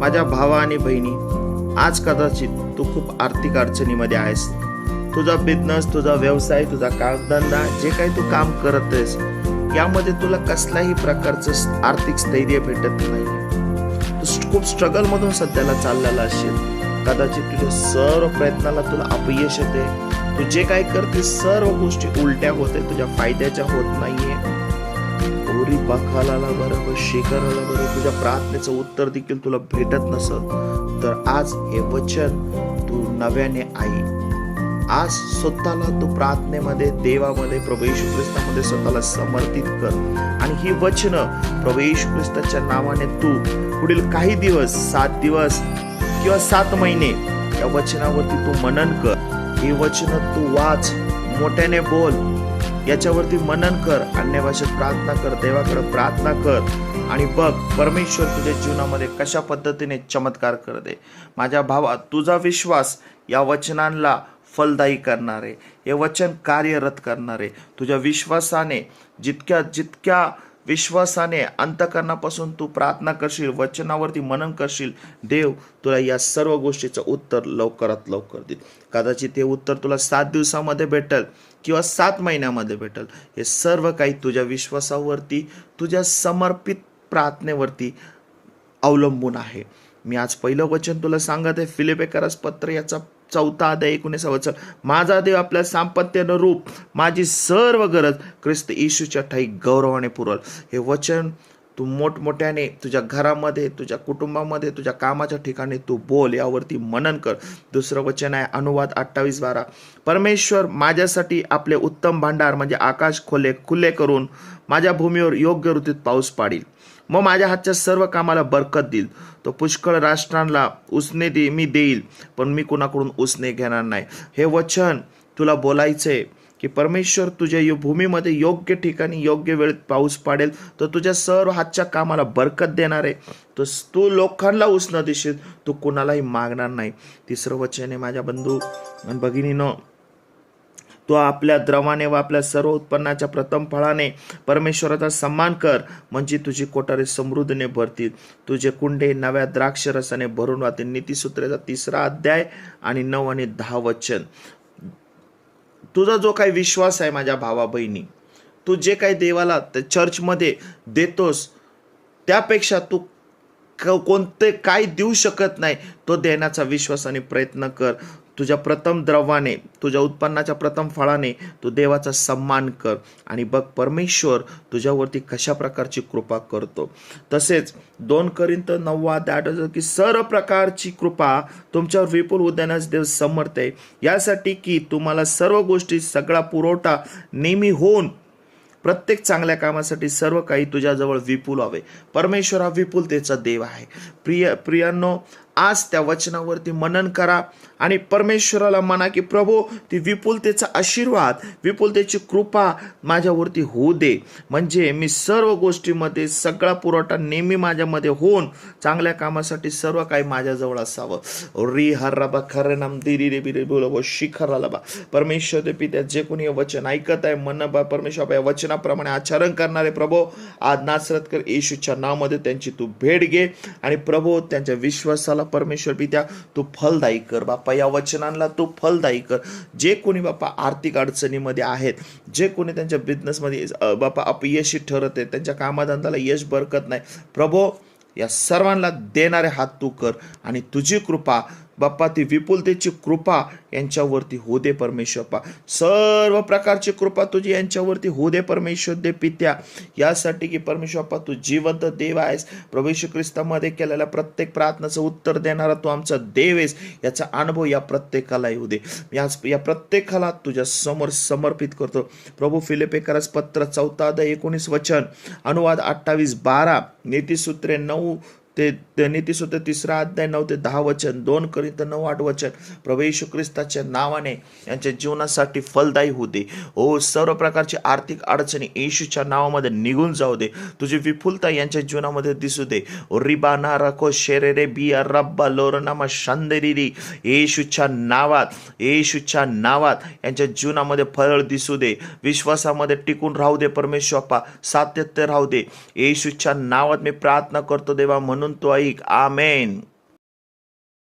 माझ्या भावा आणि बहिणी आज कदाचित तू खूप आर्थिक अडचणीमध्ये आहेस. तुझा बिझनेस तुझा व्यवसाय तुझा कामधंदा जे काही तू काम करत आहेस यामध्ये तुला कसल्याही प्रकारचं आर्थिक स्थैर्य भेटत नाही. तू खूप स्ट्रगलमधून सध्याला चाललेला असेल. कदाचित तुझ्या सर्व प्रयत्नाला तुला अपयश येते तू जे काही करते सर्व गोष्टी उलट्या होते तुझ्या फायद्याच्या होत नाहीये. पाखाला बरं व शिखराला बरं तुझ्या प्रार्थनेचं उत्तर देखील तुला भेटत नसत तर आज हे वचन तू नव्याने आई. आज स्वतःला तू प्रार्थनेमध्ये देवामध्ये प्रभू येशू ख्रिस्तामध्ये स्वतःला समर्पित कर. आणि ही वचनं प्रभू येशू ख्रिस्ताच्या नावाने तू पुढील काही दिवस सात दिवस किंवा सात महिने या वचनावरती तू मनन कर. ही वचनं तू वाच मोठ्याने बोल. याच्यावरती मनन कर अन्य भाषेत प्रार्थना कर देवाकडे प्रार्थना कर. आणि बघ परमेश्वर तुझ्या जीवनामध्ये कशा पद्धतीने चमत्कार कर दे माझ्या भावा तुझा विश्वास या वचनांना फलदायी करणारे हे वचन कार्यरत करणारे. तुझ्या विश्वासाने जितक्या जितक्या विश्वासाने अंतकरणापासून तू प्रार्थना करशील वचनावरती मनन करशील. देव तुला या सर्व गोष्टीचं उत्तर लवकरात लवकर देईल. कदाचित हे उत्तर तुला सात दिवसामध्ये भेटेल किंवा सात महिन्यामध्ये भेटेल. हे सर्व काही तुझ्या विश्वासावरती तुझ्या समर्पित प्रार्थनेवरती अवलंबून आहे. मी आज पहिलं वचन तुला सांगत आहे. फिलिपेकरस पत्र याचा चौथा अध्याय एकोणीसावचं माझा देव आपल्या साम्पत्यानं रूप माझी सर्व गरज ख्रिस्त येशूच्या ठाई गौरवाने पुरल. हे वचन तू मोठमोठ्याने तुझ्या घरामध्ये तुझ्या कुटुंबामध्ये तुझ्या कामाच्या ठिकाणी तू बोल यावरती मनन कर. दुसरं वचन आहे अनुवाद अठ्ठावीस बारा. परमेश्वर माझ्यासाठी आपले उत्तम भांडार म्हणजे आकाश खोले खुले करून माझ्या भूमीवर योग्य ऋतूत पाऊस पाडील. मग माझ्या हातच्या सर्व कामाला बरकत देईल. तो पुष्कळ राष्ट्रांना उसने दे मी देईल पण मी कुणाकडून उसने घेणार नाही. हे वचन तुला बोलायचंय. की परमेश्वर तुझ्या यो- भूमीमध्ये योग्य ठिकाणी योग्य वेळेत पाऊस पाडेल. तर तुझ्या सर्व हातच्या कामाला बरकत देणार आहे. तर तू लोकांना उष्ण देशील. तू कुणालाही मागणार नाही. तिसरं वचन आहे माझ्या बंधू आणि भगिनीनं. तो आपल्या द्रवाने व आपल्या सर्व उत्पन्नाच्या प्रथम फळाने परमेश्वराचा सन्मान कर. म्हणजे तुझी कोठारे समृद्धीने भरतील. तुझे कुंडे नव्या द्राक्ष रसाने भरून राहतील नीतिसूत्राचा तिसरा अध्याय आणि नऊ आणि दहा वचन. तुझा जो काही विश्वास आहे माझ्या भावा बहिणी तू जे काही देवाला त्या चर्चमध्ये देतोस त्यापेक्षा तू कोणते काय देऊ शकत नाही तो देण्याचा विश्वासाने प्रयत्न कर. तुझ्या प्रथम द्रवाने तुझ्या उत्पन्नाच्या प्रथम फळाने तू देवाचा सन्मान कर आणि बघ परमेश्वर तुझ्यावरती कशा प्रकारची कृपा करतो. तसेच दोन करिंत नववा नव्वा दाट की सर्व प्रकारची कृपा तुमच्यावर विपुल उद्यानास देव समर्थ आहे यासाठी की तुम्हाला सर्व गोष्टी सगळा पुरवठा नेहमी होऊन प्रत्येक चांगल्या कामासाठी सर्व काही तुझ्याजवळ विपुल व्हावे. परमेश्वर हा विपुलतेचा देव आहे. प्रिय प्रियांनो आज त्या वचनावरती मनन करा आणि परमेश्वराला म्हणा की प्रभू ती विपुलतेचा आशीर्वाद विपुलतेची कृपा माझ्यावरती होऊ दे. म्हणजे मी सर्व गोष्टीमध्ये सगळा पुरवठा नेहमी माझ्यामध्ये होऊन चांगल्या कामासाठी सर्व काही माझ्याजवळ असावं. री हर रबा खरे नाम दिरी रे बिरे बोल शिखर बा परमेश्वर ते पित्या जे कोणी हे वचन ऐकत आहे मन बा परमेश्वर या वचनाप्रमाणे आचरण करणारे प्रभो आज नासरतकर येशूच्या नावामध्ये त्यांची तू भेट घे आणि प्रभो त्यांच्या विश्वासाला परमेश्वर पित्या तू फलदायी कर. बाप्पा या वचनांना तू फलदायी कर. जे कोणी बाप्पा आर्थिक अडचणीमध्ये आहेत जे कोणी त्यांच्या बिझनेसमध्ये अ, बाप्पा अपयशी ठरत आहे त्यांच्या कामाधंदाला यश बरकत नाही प्रभो या सर्वांना देणारे हात तू कर आणि तुझी कृपा बाप्पा ती विपुलतेची कृपा यांच्यावरती हो दे परमेश्वरपा सर्व प्रकारची कृपा तुझी यांच्यावरती हो दे परमेश्वर दे पित्या. यासाठी की परमेश्वरपा तू जिवंत देव आहेस. प्रभू ख्रिस्तामध्ये केलेल्या प्रत्येक प्रार्थनाचं उत्तर देणारा तू आमचा देव आहेस. याचा अनुभव या प्रत्येकाला येऊ दे. याच या प्रत्येकाला तुझ्या समोर समर्पित करतो. प्रभू फिलिपेकरस पत्र चौथा द एकोणीस वचन. अनुवाद अठ्ठावीस बारा. नीतीसूत्रे नऊ ते ते सुद्धा तिसरा अध्याय नऊ ते दहा वचन दोन करीत नऊ आठ वचन प्रभू ख्रिस्ताच्या नावाने यांच्या जीवनासाठी फलदायी होऊ दे. हो सर्व प्रकारची आर्थिक अडचणी येशूच्या नावामध्ये निघून जाऊ दे. तुझी विपुलता यांच्या जीवनामध्ये दिसू दे. रिबाना शेरे रे बिया रब्बा लोरनामा शांदेरिरी येशूच्या नावात येशूच्या नावात यांच्या जीवनामध्ये फळ दिसू दे. विश्वासामध्ये टिकून राहू दे परमेश्वप्पा सातत्य राहू दे. येशूच्या नावात मी प्रार्थना करतो देवा म्हणून म्हणून तो ऐक. आमेन.